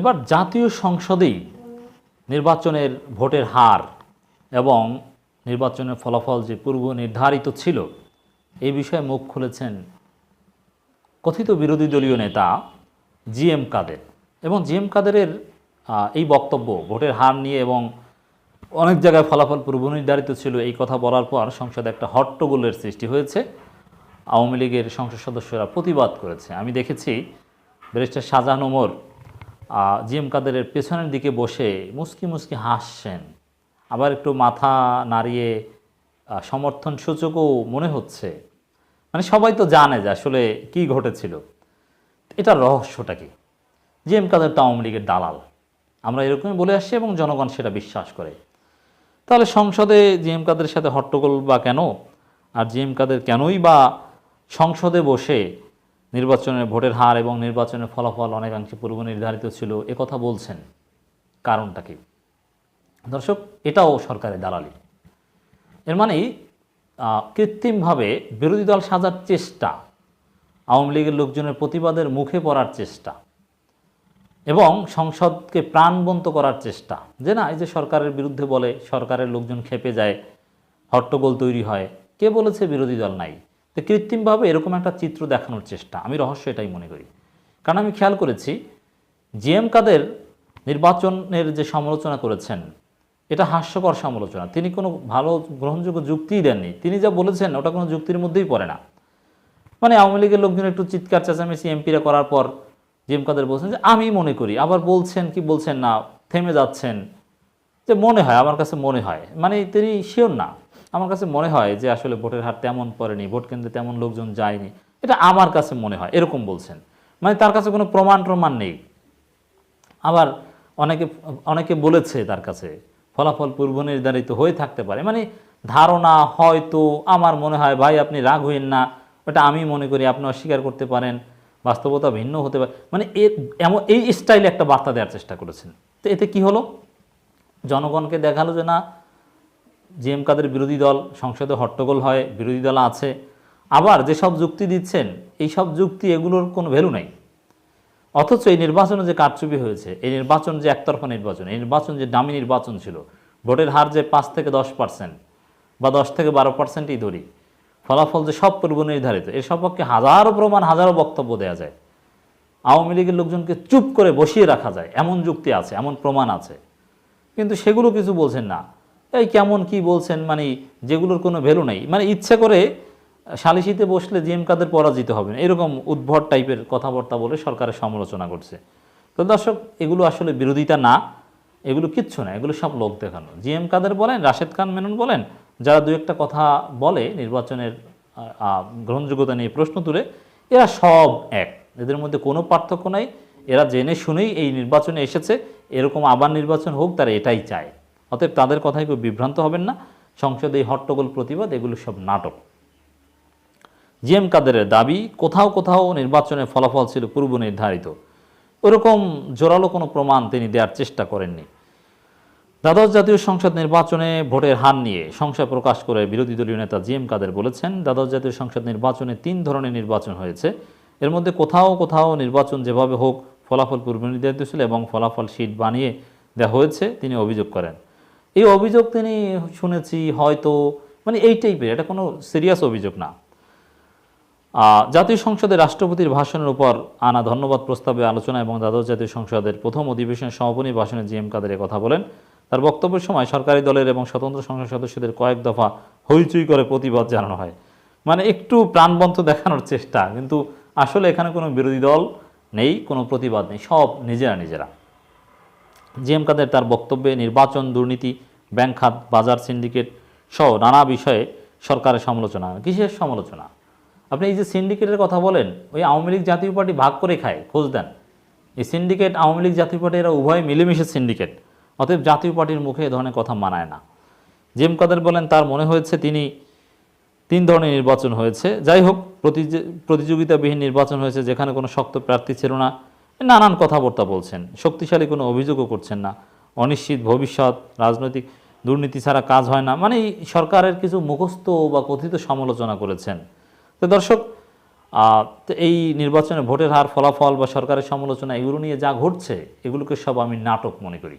এবার জাতীয় সংসদেই নির্বাচনের ভোটের হার এবং নির্বাচনের ফলাফল যে পূর্ব নির্ধারিত ছিল এই বিষয়ে মুখ খুলেছেন কথিত বিরোধী দলীয় নেতা জি এম কাদের। এবং জি এম কাদেরের এই বক্তব্য, ভোটের হার নিয়ে এবং অনেক জায়গায় ফলাফল পূর্ব নির্ধারিত ছিল, এই কথা বলার পর সংসদে একটা হট্টগোলের সৃষ্টি হয়েছে। আওয়ামী লীগের সংসদ সদস্যরা প্রতিবাদ করেছে। আমি দেখেছি barrister Shahjahan Omar G M কাদেরের পেছনের দিকে বসে মুসকি মুসকি হাসছেন। আবার একটু মাথা নাড়িয়ে সমর্থন সূচকও মনে হচ্ছে। মানে সবাই তো জানে যে আসলে কি ঘটেছিল। এটার রহস্যটা কি? জি এম কাদের তো আওয়ামী লীগের দালাল। আমরা এরকমই বলে আসছি এবং জনগণ সেটা বিশ্বাস করে। তাহলে সংসদে জি এম কাদের সাথে হট্টগোল বা কেন? আর জি এম কাদের কেনই বা সংসদে বসে নির্বাচনের ভোটের হার এবং নির্বাচনের ফলাফল অনেকাংশে পূর্ব নির্ধারিত ছিল। কথা বলছেন কারণটা কি? দর্শক, এটাও সরকারের দালালি। এর মানে কৃত্রিমভাবে বিরোধী দল সাজার চেষ্টা, আওয়ামী লীগের লোকজনের প্রতিবাদের মুখে পড়ার চেষ্টা এবং সংসদকে প্রাণবন্ত করার চেষ্টা। যে না, এই যে সরকারের বিরুদ্ধে বলে, সরকারের লোকজন খেপে যায়, হট্টগোল তৈরি হয়, কে বলেছে বিরোধী দল নাই? তো কৃত্রিমভাবে এরকম একটা চিত্র দেখানোর চেষ্টা। আমি রহস্য এটাই মনে করি। কারণ আমি খেয়াল করেছি জিএম কাদের নির্বাচনের যে সমালোচনা করেছেন, এটা হাস্যকর সমালোচনা। তিনি কোনো ভালো গ্রহণযোগ্য যুক্তিই দেননি। তিনি যা বলেছেন, ওটা কোনো যুক্তির মধ্যেই পড়ে না। মানে আওয়ামী লীগের লোকজন একটু চিৎকার, চেঁচামেচি, এমপিরা করার পর জিএম কাদের বলছেন যে, আমি মনে করি। আবার বলছেন কি, বলছেন না, থেমে যাচ্ছেন। যে মনে হয়, আমার কাছে মনে হয়। মানে তিনি শিওর না। আমার কাছে মনে হয় যে আসলে ভোটের হার তেমন পড়েনি, ভোট কেন্দ্রে তেমন লোকজন যায়নি। এটা আমার কাছে মনে হয়, এরকম বলছেন। মানে তার কাছে কোনো প্রমাণ প্রমাণ নেই। আবার অনেকে অনেকে বলেছে তার কাছে, ফলাফল পূর্ব নির্ধারিত হয়ে থাকতে পারে। মানে ধারণা হয়তো আমার মনে হয়, ভাই আপনি রাগ হইন না, ওটা আমি মনে করি আপনি অস্বীকার করতে পারেন, বাস্তবতা ভিন্ন হতে পারে। মানে এমন, এই স্টাইলে একটা বার্তা দেওয়ার চেষ্টা করেছেন। তো এতে কি হলো? জনগণকে দেখাল যে না জিএম কাদের বিরোধী দল, সংসদে হট্টগোল হয়, বিরোধী দল আছে। আবার যেসব যুক্তি দিচ্ছেন এই সব যুক্তি, এগুলোর কোনো ভ্যালু নাই। অথচ এই নির্বাচনে যে কারচুপি হয়েছে, এই নির্বাচন যে একতরফা নির্বাচন, এই নির্বাচন যে দামি নির্বাচন ছিল, ভোটের হার যে পাঁচ থেকে দশ পার্সেন্ট বা দশ থেকে বারো পার্সেন্টই ধরি, ফলাফল যে সব পূর্ব নির্ধারিত, এর সপক্ষে হাজারো প্রমাণ, হাজারো বক্তব্য দেওয়া যায়। আওয়ামী লীগের লোকজনকে চুপ করে বসিয়ে রাখা যায়, এমন যুক্তি আছে, এমন প্রমাণ আছে। কিন্তু সেগুলো কিছু বলছেন না। এই কেমন কি বলছেন মানে যেগুলোর কোনো ভ্যালু নেই। মানে ইচ্ছে করে সালিসিতে বসলে জিএম কাদের পরাজিত হবে না এরকম উদ্ভট টাইপের কথাবার্তা বলে সরকারের সমালোচনা করছে। তো দর্শক, এগুলো আসলে বিরোধিতা না, এগুলো কিচ্ছু না, এগুলো সব লোক দেখানো। জিএম কাদের বলেন? রাশেদ খান মেনন বলেন? যারা দু একটা কথা বলে নির্বাচনের গ্রহণযোগ্যতা নিয়ে প্রশ্ন তুলে, এরা সব এক। এদের মধ্যে কোনো পার্থক্য নাই। এরা জেনে শুনেই এই নির্বাচনে এসেছে। এরকম আবার নির্বাচন হোক, তারা এটাই চায়। অতএব তাদের কথায় কেউ বিভ্রান্ত হবেন না। সংসদে এই হট্টগোল প্রতিবাদ, এগুলো সব নাটক। জি এম কাদেরের দাবি, কোথাও কোথাও নির্বাচনের ফলাফল ছিল পূর্ব নির্ধারিত। ওরকম জোরালো কোনো প্রমাণ তিনি দেওয়ার চেষ্টা করেননি। দ্বাদশ জাতীয় সংসদ নির্বাচনে ভোটের হার নিয়ে সংশয় প্রকাশ করে বিরোধী দলীয় নেতা জি এম কাদের বলেছেন, দ্বাদশ জাতীয় সংসদ নির্বাচনে তিন ধরনের নির্বাচন হয়েছে। এর মধ্যে কোথাও কোথাও নির্বাচন যেভাবে হোক, ফলাফল পূর্ব নির্ধারিত ছিল এবং ফলাফল শীট বানিয়ে দেওয়া হয়েছে, তিনি অভিযোগ করেন। এই অভিযোগ তিনি শুনেছি, হয়তো মানে এই টাইপের এটা কোনো সিরিয়াস অভিযোগ না। জাতীয় সংসদে রাষ্ট্রপতির ভাষণের উপর আনা ধন্যবাদ প্রস্তাবে আলোচনা এবং দ্বাদশ জাতীয় সংসদের প্রথম অধিবেশনের সমাপনী ভাষণে জি এম কাদের কথা বলেন। তার বক্তব্যের সময় সরকারি দলের এবং স্বতন্ত্র সংসদ সদস্যদের কয়েক দফা হইচই করে প্রতিবাদ জানানো হয়। মানে একটু প্রাণবন্ত দেখানোর চেষ্টা, কিন্তু আসলে এখানে কোনো বিরোধী দল নেই, কোনো প্রতিবাদ নেই, সব নিজেরা নিজেরা। জি এম কাদের তার বক্তব্যে নির্বাচন, দুর্নীতি, ব্যাংক খাত, বাজার সিন্ডিকেট সহ নানা বিষয়ে সরকারের সমালোচনা। কিসের সমালোচনা? আপনি এই যে সিন্ডিকেটের কথা বলেন, ওই আওয়ামী লীগ জাতীয় পার্টি ভাগ করে খায়, খোঁজ দেন। এই সিন্ডিকেট, আওয়ামী লীগ জাতীয় পার্টি এরা উভয় মিলেমিশে সিন্ডিকেট, অতএব জাতীয় পার্টির মুখে এ ধরনের কথা মানায় না। জেম কাদের বলেন, তার মনে হয়েছে তিনি তিন ধরনের নির্বাচন হয়েছে। যাই হোক প্রতিযোগি- প্রতিযোগিতাবিহীন নির্বাচন হয়েছে, যেখানে কোনো শক্ত প্রার্থী ছিল না। নানান কথাবার্তা বলছেন। শক্তিশালী কোনো অভিযোগও করছেন না। অনিশ্চিত ভবিষ্যৎ, রাজনৈতিক দুর্নীতি ছাড়া কাজ হয় না। মানে সরকারের কিছু মুখস্থ বা কথিত সমালোচনা করেছেন। তো দর্শক তো এই নির্বাচনে ভোটের হার, ফলাফল বা সরকারের সমালোচনা, এগুলো নিয়ে যা ঘটছে, এগুলোকে সব আমি নাটক মনে করি।